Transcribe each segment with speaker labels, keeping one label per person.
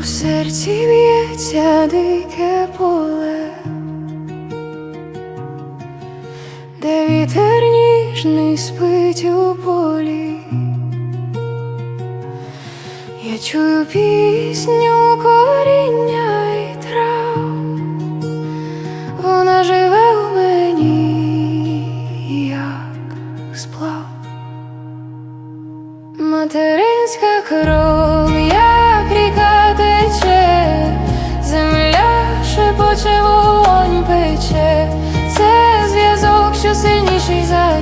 Speaker 1: у серці б'ється дике поле, де вітер ніжний спить у полі. Я чую пісню коріння і трав, вона живе у мені, як сплав. Материнська кров,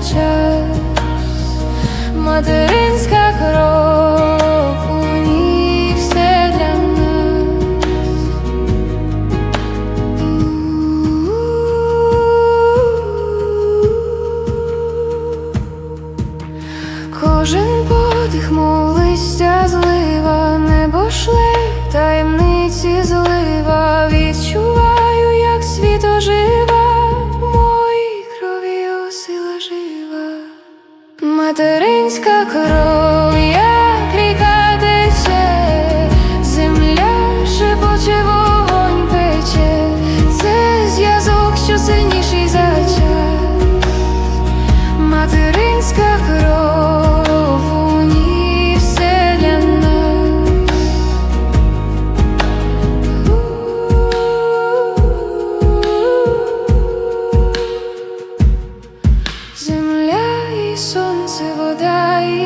Speaker 1: час. Материнська кров, у ній все для нас. Кожен подих, листя злива, небо шле материнська кров,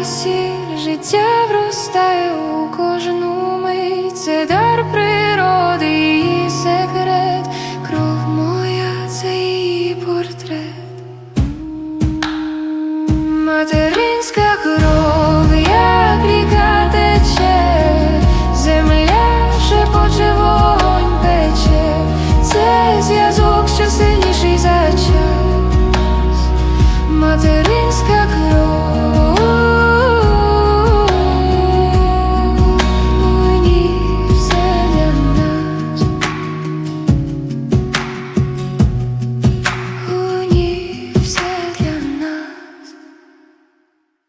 Speaker 1: сіль життя вростає у кожну мить. Це дар природи, і секрет, кров моя, це її портрет, материнська кров, як ріка тече, земля шепоче вогонь пече, це зв'язок, що сильніший за час, материнська.